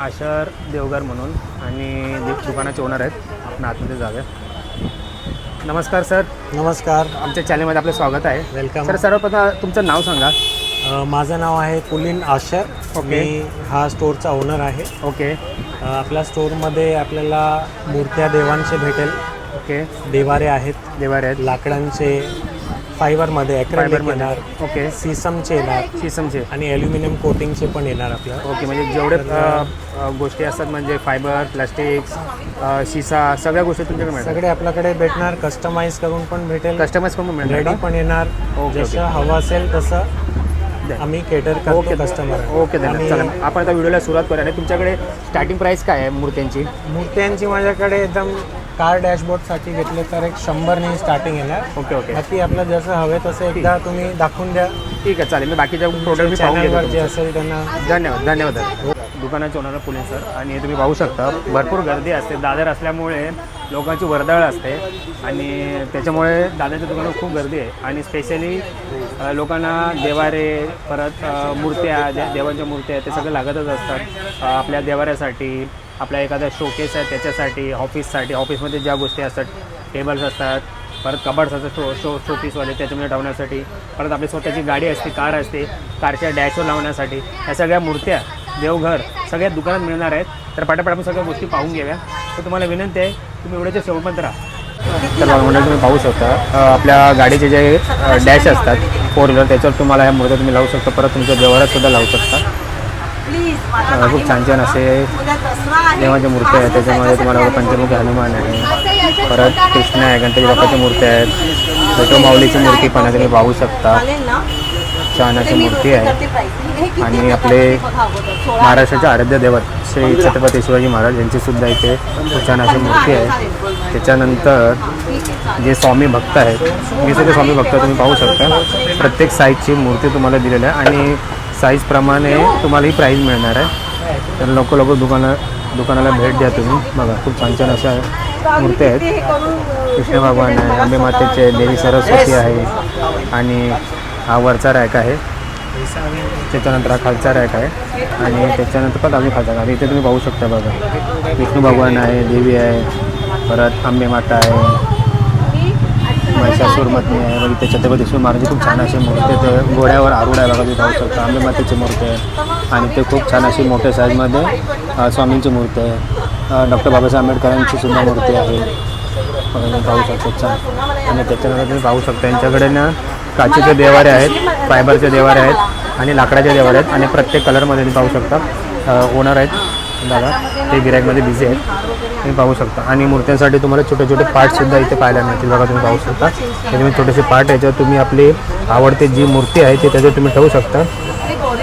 आशर देवगर म्हणून आणि दुकानाचे ओनर आहेत. आपण आतमध्ये जाऊया. नमस्कार सर. नमस्कार. आमच्या चॅनलमध्ये आपलं स्वागत आहे. वेलकम सर सर्वप्रथम तुमचं नाव सांगा. अ, माझं नाव आहे कुलीन आशर. ओके. मी हा स्टोअरचा ओनर आहे. ओके. अ, आपल्या स्टोअरमध्ये आपल्याला मूर्त्या देवांचे भेटेल. ओके. देवारे आहेत. देवारे आहेत. लाकडांचे फायबरमध्ये ॲक्रेलिक फायबरमध्ये. येणार ओके. सिसमचे येणार शिसमचे आणि ॲल्युमिनियम कोटिंगचे पण येणार आपल्याला ओके म्हणजे जेवढे अ, अ, गोष्टी असतात म्हणजे फायबर प्लास्टिक्स शिसा सगळ्या गोष्टी तुमच्याकडे मिळतात. सगळे आपल्याकडे भेटणार कस्टमाइज करून पण भेटेल. कस्टमाइज करून मिळणार रेडी का? पण येणार. ओके, जसं हवं असेल तसं आम्ही केटर ओके करतो कस्टमर ओके धन्यवाद चला आपण आता व्हिडिओला सुरुवात करूया. आणि तुमच्याकडे स्टार्टिंग प्राइस काय आहे मूर्त्यांची? मूर्त्यांची माझ्याकडे एकदम कार डॅशबोर्डसाठी घेतले तर एक शंभरने स्टार्टिंग येणार ओके ओके. बाकी आपलं जसं हवे तसं एकदा तुम्ही दाखवून द्या. ठीक आहे चालेल. मी बाकीच्या प्रोडक्ट मी पाहून चॅनलवर जे असेल त्यांना. धन्यवाद धन्यवाद दुकानाचे ओनर पुणे सर आणि तुम्ही पाहू शकता भरपूर गर्दी असते. दादर असल्यामुळे लोकांची वर्दळ असते. आणि त्याच्यामुळे दादाच्या दुकानात खूप गर्दी आहे. आणि स्पेशली लोकांना देवारे परत अ, मूर्त्या दे- देवांच्या मूर्त्या ते सगळं लागतच असतात. अ, आपल्या देवाऱ्यासाठी आपल्या एखादा शोकेस आहे त्याच्यासाठी ऑफिससाठी ऑफिसमध्ये ज्या गोष्टी असतात टेबल्स असतात परत कबड्स असतात शो शो शोपीसवाले त्याच्यामध्ये ठेवण्यासाठी परत आपली स्वतःची गाडी असते कार असते कारच्या डॅशवर लावण्यासाठी ह्या सगळ्या मूर्त्या देवघर सगळ्या दुकानात मिळणार आहेत. तर पटापट आपण सगळ्या गोष्टी पाहून घेऊया. तर तुम्हाला विनंती आहे तुम्ही एवढ्याच्या शेवटपर्यंत राहा. तर म्हणजे तुम्ही पाहू शकता आपल्या गाडीचे जे डॅश असतात फोर व्हीलर त्याच्यावर तुम्हाला ह्या मूर्त्या तुम्ही लावू शकता. परत तुमच्या व्यवहारात सुद्धा लावू शकता. खूप छान छान असे देवाच्या मूर्त्या आहेत. त्याच्यामध्ये तुम्हाला पंचमुखी हनुमान आहे. परत कृष्ण आहे गणपती बाप्पाच्या मूर्त्या आहेत. छोटो माऊलीची मूर्ती पण आहे तुम्ही पाहू शकता. छान अशी मूर्ती आहे. आणि आपले महाराष्ट्राचे आराध्य देवत श्री छत्रपती शिवाजी महाराज यांची सुद्धा इथे खूप छान अशी मूर्ती आहे. त्याच्यानंतर जे स्वामी भक्त आहेत मी सुद्धा स्वामी भक्त तुम्ही पाहू शकता. प्रत्येक साईजची मूर्ती तुम्हाला दिलेली आहे. आणि साईजप्रमाणे तुम्हाला ही प्राईज मिळणार आहे. तर लोक लोक दुकाना दुकानाला भेट द्या तुम्ही. बघा खूप छान छान अशा मूर्ती आहेत. कृष्ण भगवान आहे आंबे मातेचे देवी सरस्वती आहे आणि हा वरचा रॅक आहे. त्याच्यानंतर हा खालचा रॅक आहे. आणि त्याच्यानंतर पण अजून खालचा आणि इथे तुम्ही पाहू शकता बघा. विष्णू भगवान आहे देवी आहे परत आंबे माता आहे. महिषासूरमधली आहे. मग छत्रपती शिवाजी महाराज खूप छान अशी मूर्ती ते घोड्यावर बघा तुम्ही पाहू शकता आंबे मातेची मूर्ती आहे. आणि ते खूप छान अशी मोठ्या साईजमध्ये स्वामींची मूर्ती आहे. डॉक्टर बाबासाहेब आंबेडकरांची सुद्धा मूर्ती आहे. पाहू शकता छान. आणि त्याच्यानंतर तुम्ही पाहू शकता यांच्याकडे ना काचेचे देवारे आहेत फायबरचे देवारे आहेत आणि लाकडाचे देवारे आहेत. आणि प्रत्येक कलरमध्ये तुम्ही पाहू शकता. ओनर आहेत. दादा ते गिरायकमध्ये बिझी आहेत. तुम्ही पाहू शकता. आणि मूर्त्यांसाठी तुम्हाला छोटे छोटे पार्टसुद्धा इथे पाहायला मिळतील. बघा तुम्ही पाहू शकता. त्याच्यामध्ये छोटेसे पार्ट याच्यावर तुम्ही आपली आवडते जी मूर्ती आहे ते त्याच्यावर तुम्ही ठेवू शकता.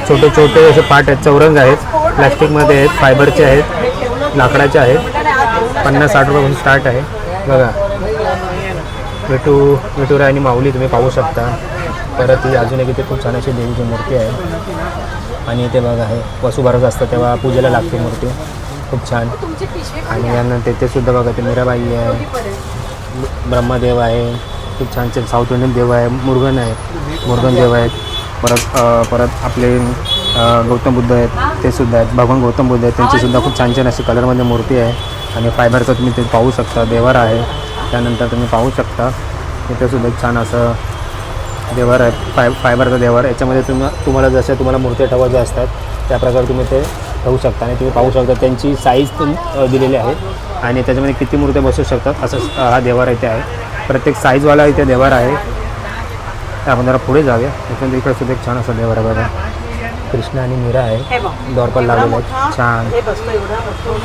छोटे छोटे असे पार्ट आहेत. चौरंग आहेत. प्लॅस्टिकमध्ये आहेत. फायबरचे आहेत. लाकडाचे आहेत. पन्नास साठ रुपयापासून स्टार्ट आहे. बघा. विटू विटुरा आणि माऊली तुम्ही पाहू शकता. परत ही अजून एक इथे खूप छान अशी देवीची मूर्ती आहे. आणि ते बघा आहे वसुबारस असतं तेव्हा पूजेला लागते मूर्ती. खूप छान. आणि यानंतर ते सुद्धा बघा ते मीराबाई आहे ब्रह्मदेव आहे खूप छान छान साऊथ इंडियन देव आहे मुरुगन आहे मुरुगन देव आहेत. परत परत आपले गौतम बुद्ध आहेत ते सुद्धा आहेत. भगवान गौतम बुद्ध आहेत त्यांची सुद्धा खूप छान छान अशी कलरमध्ये मूर्ती आहे. आणि फायबरचं तुम्ही ते पाहू शकता देवर आहे. त्यानंतर तुम्ही पाहू शकता तिथेसुद्धा छान असं देवर आहे फाय फायबरचा देवर याच्यामध्ये तुम्ही तुम्हाला जसं तुम्हाला मूर्त्या ठेवायच्या असतात त्या प्रकारे तुम्ही ते ठेवू शकता आणि तुम्ही पाहू शकता त्यांची साईज पण अ, दिलेली आहे. आणि त्याच्यामध्ये किती मूर्त्या बसू शकतात असं हा देवार इथे आहे. प्रत्येक साईजवाला इथे देवार आहे. आपण जरा पुढे जाऊया. त्याच्यानंतर इकडे सुद्धा एक छान असं देवार आहे बघा. कृष्ण आणि मीरा आहे. द्वारपाल लावलेले आहेत. छान.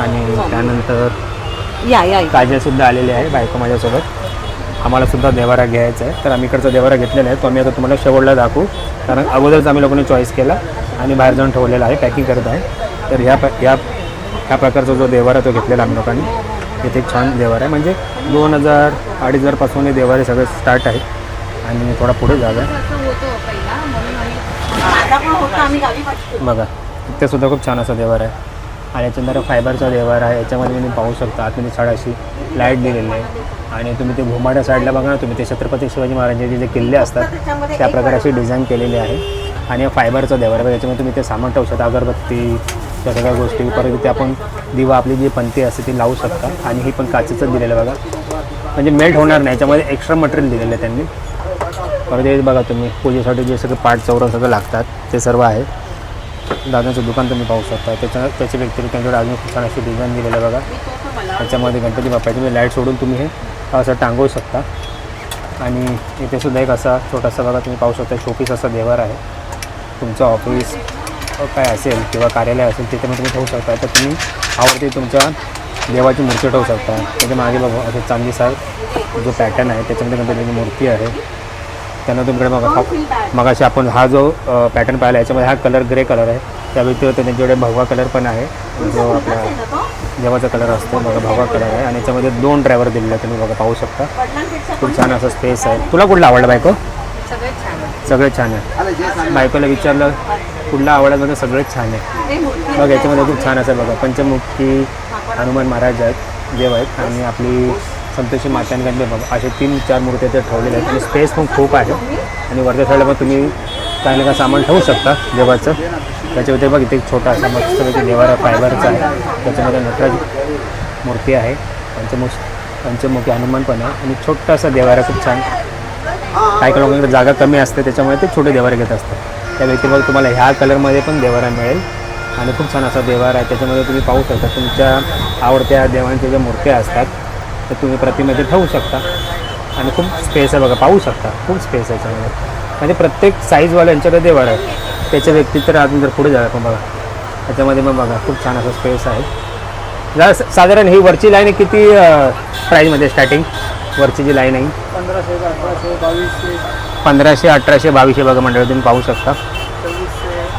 आणि त्यानंतर या या काजलसुद्धा आलेली आहे बायको माझ्यासोबत. आम्हाला सुद्धा देवारा घ्यायचा आहे. तर आम्ही इकडचा देवारा घेतलेला आहे. तो आम्ही आता तुम्हाला शेवटला दाखवू. कारण अगोदरच आम्ही लोकांनी चॉईस केला आणि बाहेर जाऊन ठेवलेला आहे. पॅकिंग करत आहे. तर ह्या प- ह्या ह्या प्रकारचा जो देवारा तो घेतलेला आम्ही लोकांनी. इथे एक छान देवार आहे. म्हणजे दोन हजार अडीच हजारपासून हे देवारे सगळे स्टार्ट आहेत. आणि थोडा पुढे जागा बघा इथे सुद्धा खूप छान असा देवार आहे. आणि याच्यानंतर फायबरचा देवार आहे. याच्यामध्ये तुम्ही पाहू शकता. आतमध्ये छाड अशी लाइट दिलेली आहे. आणि तुम्ही ते घुमाड्या साईडला बघा ना तुम्ही ते छत्रपती शिवाजी महाराजांचे जे किल्ले असतात त्या प्रकारे अशी डिझाईन केलेली आहे. आणि फायबरचा देवार आहे याच्यामध्ये तुम्ही ते सामान ठेवू शकता अगरबत्ती त्या सगळ्या गोष्टी परत इथे आपण दिवा आपली जी पंथी असते ती लावू शकता. आणि ही पण काचेचं दिलेलं बघा. म्हणजे मेल्ट होणार नाही याच्यामध्ये एक्स्ट्रा मटेरियल दिलेलं आहे त्यांनी. परत हे बघा तुम्ही पूजेसाठी जे सगळे पाठ चौरं सगळं लागतात ते सर्व आहे. दादांचं दुकान तुम्ही पाहू शकता. त्याच्या त्याच्या व्यतिरिक्त त्यांच्याकडे अजून खूप छान अशी डिझाईन दिलेलं बघा. त्याच्यामध्ये गणपती बाप्पाचे तुम्ही लाइट सोडून तुम्ही हे असं टांगवू शकता. आणि इथे सुद्धा एक असा छोटासा बघा तुम्ही पाहू शकता शोपीस असा देवर आहे. तुमचं ऑफिस काय असेल किंवा कार्यालय असेल त्याच्यामध्ये तुम्ही ठेवू शकता. तर तुम्ही आवडते तुमच्या देवाची मूर्ती ठेवू शकता. त्याच्यामागे बघा असे चांदीसार जो पॅटर्न आहे त्याच्यामध्ये गणपतीची मूर्ती आहे. त्यांना तुमच्याकडे बघा मग अशी आपण हा जो पॅटर्न पाहिला याच्यामध्ये हा कलर ग्रे कलर आहे. त्या व्यतिरिक्त त्यांच्याकडे भगवा कलर पण आहे जो आपला देवाचा कलर असतो बघा भगवा कलर आहे. आणि याच्यामध्ये दोन ड्रायव्हर दिलेले आहेत तुम्ही बघा पाहू शकता. खूप छान असं स्पेस आहे. तुला कुठला आवडला बायको? सगळेच छान आहे. बायकोला विचारलं कुठला आवडला म्हणजे सगळेच छान आहे. बघ याच्यामध्ये खूप छान असं बघा पंचमुखी हनुमान महाराज आहेत देव आहेत आणि आपली संतोषी माता आणि गणपती बाबा असे तीन चार मूर्त्या ते ठेवलेल्या आहेत. आणि स्पेस पण खूप आहे. आणि वरच्या साईडला पण तुम्ही काही ना काही सामान ठेवू शकता देवाचं. त्याच्यामध्ये बघ इथे एक छोटा असा मस्तपैकी निवारा फायबरचा आहे. त्याच्यामध्ये नटराज मूर्ती आहे. पंचमुख पंचमुखी हनुमान पण आहे. आणि छोटासा देवारा खूप छान. काही लोकांकडे जागा कमी असते त्याच्यामुळे ते छोटे देवारे घेत असतात. त्या व्यतिरिक्त तुम्हाला ह्या कलरमध्ये पण देवारा मिळेल. आणि खूप छान असा देवारा आहे. त्याच्यामध्ये तुम्ही पाहू शकता तुमच्या आवडत्या देवांच्या ज्या मूर्त्या असतात त्या तुम्ही प्रतिमेमध्ये ठेवू शकता. आणि खूप स्पेस आहे बघा पाहू शकता. खूप स्पेस आहे याच्यामध्ये. म्हणजे प्रत्येक साईजवाल्यांच्याकडे देवारा आहे. त्याच्या व्यक्ती तर अजून जर पुढे जाऊया आपण बघा. त्याच्यामध्ये मग बघा खूप छान असा स्पेस आहे. साधारण ही वरची लाईन किती प्राईजमध्ये स्टार्टिंग वरची जी लाईन आहे. पंधराशे अठराशे बावीसशे. पंधराशे अठराशे बावीसशे बघा मंडळी तुम्ही पाहू शकता.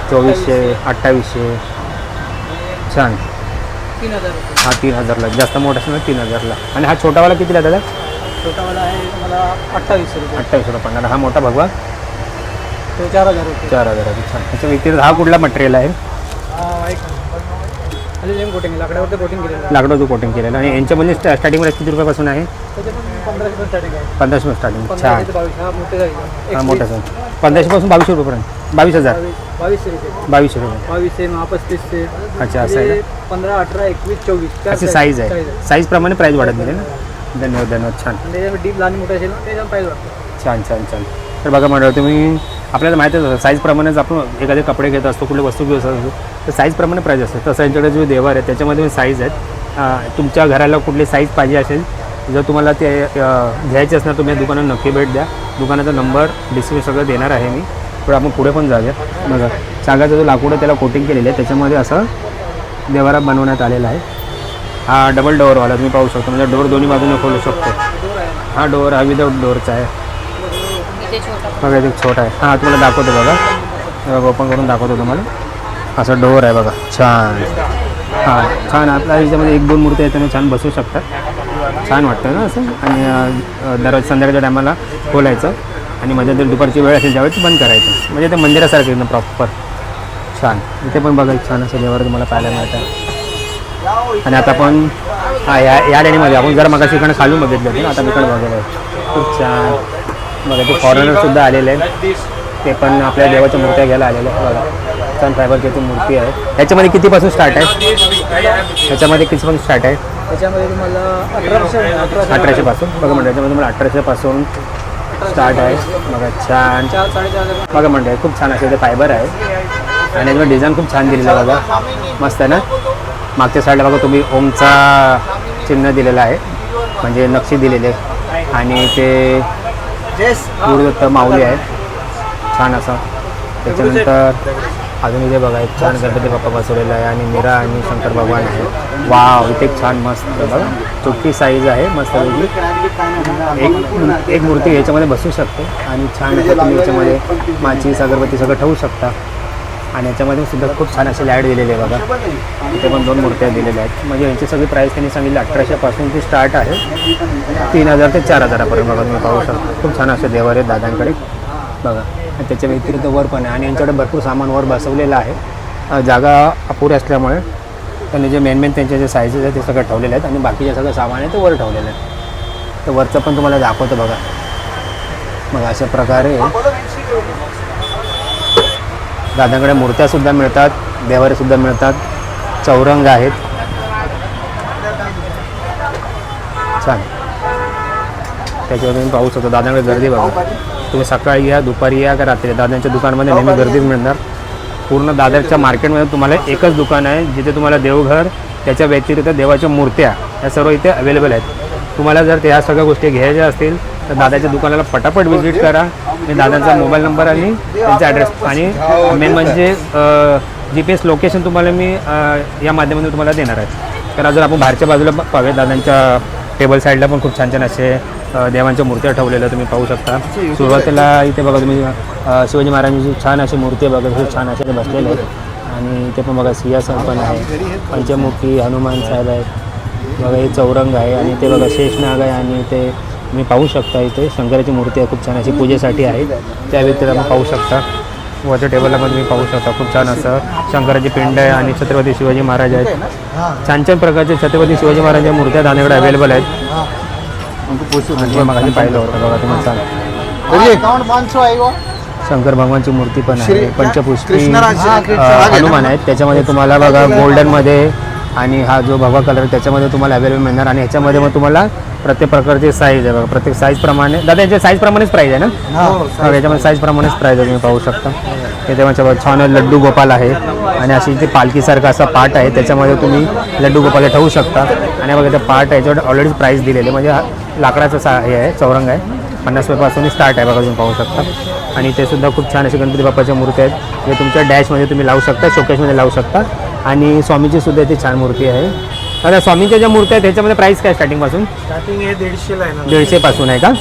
चोवीसशे अठ्ठावीसशे. छान. तीन हजार रुपये हा तीन हजारला. जास्त मोठा असेल तीन हजारला. आणि हा छोटावाला कितीला दादा? छोटावाला आहे मला अठ्ठावीसशे रुपये. रुपये. हा मोठा भगवा. तो चार हजार रुपये. चार हजाराचा छान. त्याच्या व्यतिरिक्त हा कुठला मटेरियल आहे? हा एक कोटिंग लाकडावरती कोटिंग केलेलं आहे. लाकडाचं कोटिंग केलेलं आणि यांच्यामध्ये स्टा स्टार्टिंगमध्ये किती रुपयापासून आहे? त्याचे पण पंधराशे पण स्टार्टिंग आहे. पंधराशे स्टार्टिंग छान. ते बावीस. हा मोठे हा सर पंधराशेपासून बावीसशे रुपयेपर्यंत. बावीस हजार. बावीस. बावीसशे रुपये. बावीसशे रुपये. बावीसशे महापस्तीसशे अच्छा असं आहे पंधरा अठरा एकवीस चोवीस. चार अशी साईज आहे. साईजप्रमाणे प्राईस वाढत गेले ना? धन्यवाद धन्यवाद. छान. आणि त्याच्यामध्ये डीप लहान मोठं असेल ना त्याच्यावर पाहिजे वाटतं छान छान छान. तर बघा मंडळ तुम्ही आपल्याला माहिती असतं साईजप्रमाणेच आपण एखादे कपडे घेत असतो कुठली वस्तू घेत असतो तर साईजप्रमाणे प्राईज असते. तसं यांच्याकडे जो देवार आहे त्याच्यामध्ये साईज आहेत. तुमच्या घराला कुठली साईज पाहिजे असेल जर तुम्हाला ते घ्यायचे असणार तुम्ही दुकानात नक्की भेट द्या. दुकानाचा नंबर डिस्प्ले सगळं देणार आहे मी. पण आपण पुढे पण जाऊया. बघा सांगायचं जो लाकूड आहे त्याला कोटिंग केलेलं आहे. त्याच्यामध्ये असं देवारा बनवण्यात आलेला आहे. हा डबल डोअरवाला तुम्ही पाहू शकता. म्हणजे डोअर दोन्ही बाजूने खोलू शकतो. हा डोअर हा विदाऊट डोअरचा आहे. बघा एक छोटा आहे. हां तुम्हाला दाखवतो बघा. ओपन करून दाखवतो तुम्हाला. असं डोअर आहे बघा. छान. हां छान. आपल्या ह्याच्यामध्ये एक दोन मूर्ती आहेत त्याने छान बसू शकतात. छान वाटतं ना असं? आणि दररोज संध्याकाळच्या टायमाला खोलायचं. आणि मध्ये जर दुपारची वेळ असेल त्यावेळेस बंद करायचं. म्हणजे ते मंदिरासारखं एकदम प्रॉपर छान. इथे पण बघा छान असं देवावर तुम्हाला पाहायला मिळतं. आणि आता आपण हा या या लेणीमध्ये आपण जर मग इकडे खालून बघितलं होतं ना आता मी इकडे बघायला. खूप छान. बघा ते फॉरेनर सुद्धा आलेले आहेत. ते पण आपल्या देवाच्या मूर्त्या घ्यायला आलेले आहेत. बघा छान फायबरची ती मूर्ती आहे. ह्याच्यामध्ये कितीपासून स्टार्ट आहे? ह्याच्यामध्ये कितीपासून स्टार्ट आहे? त्याच्यामध्ये तुम्हाला अठराशे अठराशेपासून. बघा म्हणजे याच्यामध्ये मला अठराशेपासून स्टार्ट आहे. बघा छान. बघा म्हणजे खूप छान असं ते फायबर आहे. आणि याच्यामध्ये डिझाईन खूप छान दिलेलं आहे बघा. मस्त आहे ना? मागच्या साईडला बघा तुम्ही ओमचा चिन्ह दिलेलं आहे. म्हणजे नक्षी दिलेली. आणि ते गुरुदत्त माऊली आहे. छान असं. त्याच्यानंतर अजून इथे बघा एक छान गणपती बाप्पा बसवलेला आहे आणि मीरा आणि शंकर भगवान आहे. वाव इथे एक छान मस्त बघा. छोटी साईज आहे मस्त एक एक मूर्ती याच्यामध्ये बसू शकते आणि छान असं तुम्ही याच्यामध्ये माचीस अगरबत्ती सगळं ठेवू शकता. आणि याच्यामध्ये सुद्धा खूप छान असे लाइट दिलेले आहे बघा. इथे पण दोन मूर्त्या दिलेल्या आहेत. म्हणजे यांची सगळी प्राईस त्यांनी सांगितली अठराशेपासून ती स्टार्ट आहे. तीन हजार ते चार हजारापर्यंत बघा तुम्ही पाहू शकता. खूप छान असे देवार आहेत दादांकडे. बघा. आणि त्याच्या व्यतिरिक्त वर पण आहे. आणि यांच्याकडे भरपूर सामान वर बसवलेलं आहे. जागा अपुरी असल्यामुळे त्यांनी जे मेन मेन त्यांचे जे साईजेस आहेत ते सगळं ठेवलेले आहेत. आणि बाकीचे सगळं सामान आहे ते वर ठेवलेलं आहे तर वरचं पण तुम्हाला दाखवतं बघा. मग अशा प्रकारे दादांकडे मूर्त्यासुद्धा मिळतात देवारेसुद्धा मिळतात. चौरंग आहेत. छान. त्याच्यावर तुम्ही पाहू शकता दादांकडे गर्दी बघा. तुम्ही सकाळी या दुपारी या का रात्री दादांच्या दुकानामध्ये नेहमी गर्दी मिळणार. पूर्ण दादरच्या मार्केटमध्ये तुम्हाला एकच दुकान आहे जिथे तुम्हाला देवघर त्याच्या व्यतिरिक्त देवाच्या मूर्त्या या सर्व इथे अवेलेबल आहेत. तुम्हाला जर त्या सगळ्या गोष्टी घ्यायच्या असतील तर दादाच्या दुकानाला पटापट व्हिजिट करा. मी दादांचा मोबाईल नंबर आणि त्यांचा ॲड्रेस आणि मेन म्हणजे जी पी एस लोकेशन तुम्हाला मी या माध्यमातून तुम्हाला देणार आहे. कारण जर आपण बाहेरच्या बाजूला पाहूया दादांच्या टेबल साईडला पण खूप छान छान असे देवांच्या मूर्त्या ठेवलेल्या तुम्ही पाहू शकता. सुरुवातीला इथे बघा तुम्ही शिवाजी महाराजांची छान अशी मूर्ती बघा खूप छान असे ते बसलेले आहेत आणि इथे पण बघा सिंहासन पण आहे. पंचमुखी हनुमान साहेब आहेत. बघा हे चौरंग आहे आणि ते बघा शेषनाग आहे आणि ते तुम्ही पाहू शकता इथे. शंकराची मूर्ती आहे खूप छान अशी पूजेसाठी आहे. त्या व्यतिरिक्त आपण पाहू शकता. वरच्या टेबलला पण तुम्ही पाहू शकता खूप छान असं शंकराची पिंड आहे आणि छत्रपती शिवाजी महाराज आहेत. छान छान प्रकारचे छत्रपती शिवाजी महाराजांच्या मूर्त्या दाण्याकडे अवेलेबल आहेत. पाहिलं होतं बघा तुम्ही छान अकाउंट पाँच सौ आएगा शंकर भगवानची मूर्ती पण आहे कृष्णराज हनुमान आहेत. त्याच्यामध्ये तुम्हाला बघा गोल्डनमध्ये आणि हा जो भगवा कलर त्याच्यामध्ये तुम्हाला अवेलेबल मिळणार. आणि ह्याच्यामध्ये मग तुम्हाला प्रत्येक प्रकारची साईज आहे बघा. प्रत्येक साईजप्रमाणे दादा याच्या साईजप्रमाणेच प्राईज आहे ना? हो याच्यामध्ये साईजप्रमाणेच प्राईज आहे तुम्ही पाहू शकता. इथे माझ्या बघा छान लड्डू गोपाल आहे. आणि अशी इथे पालखीसारखा असा पार्ट आहे. त्याच्यामध्ये तुम्ही लड्डू गोपाल ठेवू शकता. आणि बघा इथे पार्ट आहे याच्यावर ऑलरेडी प्राईस दिलेले म्हणजे हा लाकडाचं सा हे आहे चौरंग आहे. पन्नास रुपयापासून स्टार्ट आहे बघा तुम्ही पाहू शकता. आणि इथे सुद्धा खूप छान असे गणपती बाप्पाच्या मूर्ती आहेत. जे तुमच्या डॅशमध्ये तुम्ही लावू शकता शोकेशमध्ये लावू शकता. आणि स्वामीची सुद्धा इथे छान मूर्ती आहे. आता स्वामीच्या ज्या मूर्ती आहेत त्याच्यामध्ये प्राईस काय स्टार्टिंगपासून स्टार्टिंग हे दीडशेला आहे ना. दीडशेपासून आहे का?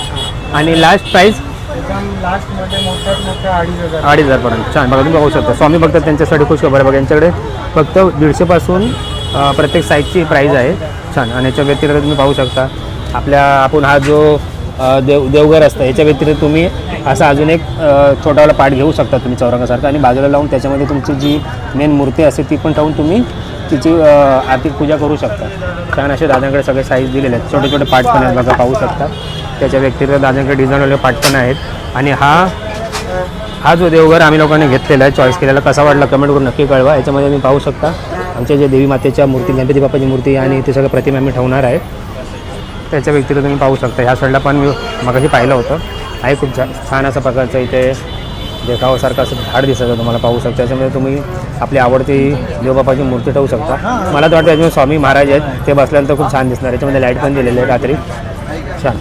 आणि लास्ट प्राईस एकदम लास्टमध्ये मोठ्यात मोठ्या अडीच हजार. अडीच हजारपर्यंत छान बघा तुम्ही बघू शकता. स्वामी भक्त त्यांच्यासाठी खुश खबर आहे. बघा यांच्याकडे फक्त दीडशेपासून प्रत्येक साईजची प्राईज आहे. छान आणि याच्या व्यतिरिक्त तुम्ही पाहू शकता. आपल्या आपण हा जो देव देवघर असतं. याच्या व्यतिरिक्त तुम्ही असा अजून एक छोटावाला पाठ घेऊ शकता तुम्ही चौरंगासारखा. आणि बाजूला लावून त्याच्यामध्ये तुमची जी मेन मूर्ती असते ती पण ठेवून तुम्ही तिची आर्थिक पूजा करू शकता. छान असे दादांकडे सगळे साईज दिलेले आहेत. छोटे छोटे पाठ पण आहेत बघा पाहू शकता. त्याच्या व्यतिरिक्त दादांकडे डिझाईनवाले पाठ पण आहेत. आणि हा हा जो देवघर आम्ही लोकांनी घेतलेला आहे चॉईस केलेला कसा वाटला कमेंट करून नक्की कळवा. याच्यामध्ये तुम्ही पाहू शकता. आमच्या जे देवी मातेच्या मूर्ती गणपती बाप्पाची मूर्ती आणि ते सगळं प्रतिमा आम्ही ठेवणार आहे. त्याच्या व्यतिरिक्त तुम्ही पाहू शकता. ह्या साईडला पण मी मगाशी पाहिलं होतं. आहे खूप छान छान असं प्रकारचं इथे देखावासारखं असं झाड दिसायचं तुम्हाला पाहू शकता. त्याच्यामध्ये तुम्ही आपली आवडती देवबापाची मूर्ती ठेवू शकता. मला तर वाटतं याच्यामध्ये स्वामी महाराज आहेत. ते बसल्यानंतर खूप छान दिसणार याच्यामध्ये लाइट पण दिलेली आहे रात्री. छान.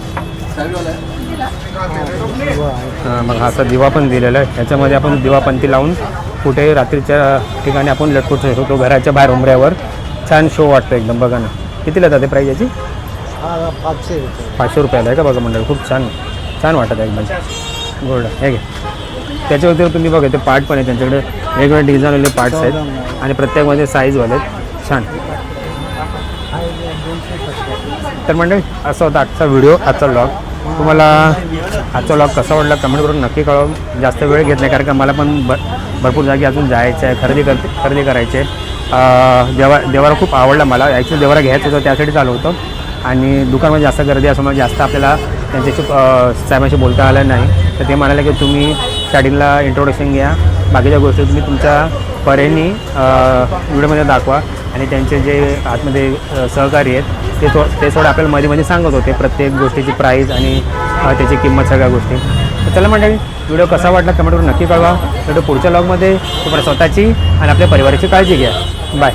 हां मग असा दिवा पण दिलेला आहे. याच्यामध्ये आपण दिवापंती लावून कुठे रात्रीच्या ठिकाणी आपण लटकू शकतो घराच्या बाहेर उमऱ्यावर छान शो वाटतो एकदम. बघा ना. कितीला जाते प्राईज याची? पाचशे रुपये. पाचशे रुपयाला आहे का बघा मंडळ? खूप छान छान वाटत आहे एकदम. गोल्ड. हे घे त्याच्या व्यतिरिक्त तुम्ही बघा ते पार्ट पण आहे त्यांच्याकडे. वेगवेगळे डिझाईनवाले पार्ट्स आहेत. आणि प्रत्येकमध्ये साईजवाले आहेत. छान. तर मंडळी असा होता आजचा व्हिडिओ आजचा ब्लॉग तुम्हाला आजचा ब्लॉग कसा वाटला कमेंट करून नक्की कळवा. जास्त वेळ घेत नाही कारण का मला पण भ भरपूर जागी अजून जायचं आहे खरेदी कर खरेदी करायची आहे. देवा देवाला खूप आवडला मला. ॲक्च्युली देवाला घ्यायचं होतं त्यासाठी चालू होतं. आणि दुकानामध्ये जास्त गर्दी असल्यामुळे जास्त आपल्याला त्यांच्याशी साहेबांशी बोलता आलं नाही. तर ते म्हणाले की तुम्ही स्टार्टिंगला इंट्रोडक्शन घ्या. बाकीच्या गोष्टी तुम्ही तुमच्या परेनी व्हिडिओमध्ये दाखवा. आणि त्यांचे जे आतमध्ये सहकारी आहेत ते थो ते थोडं आपल्याला मध्ये मध्ये सांगत होते प्रत्येक गोष्टीची प्राईस आणि त्याची किंमत सगळ्या गोष्टी. तर चला म्हणजे व्हिडिओ कसा वाटला कमेंट करून नक्की कळवा. व्हिडिओ पुढच्या लॉगमध्ये तुम्हाला स्वतःची आणि आपल्या परिवाराची काळजी घ्या. बाय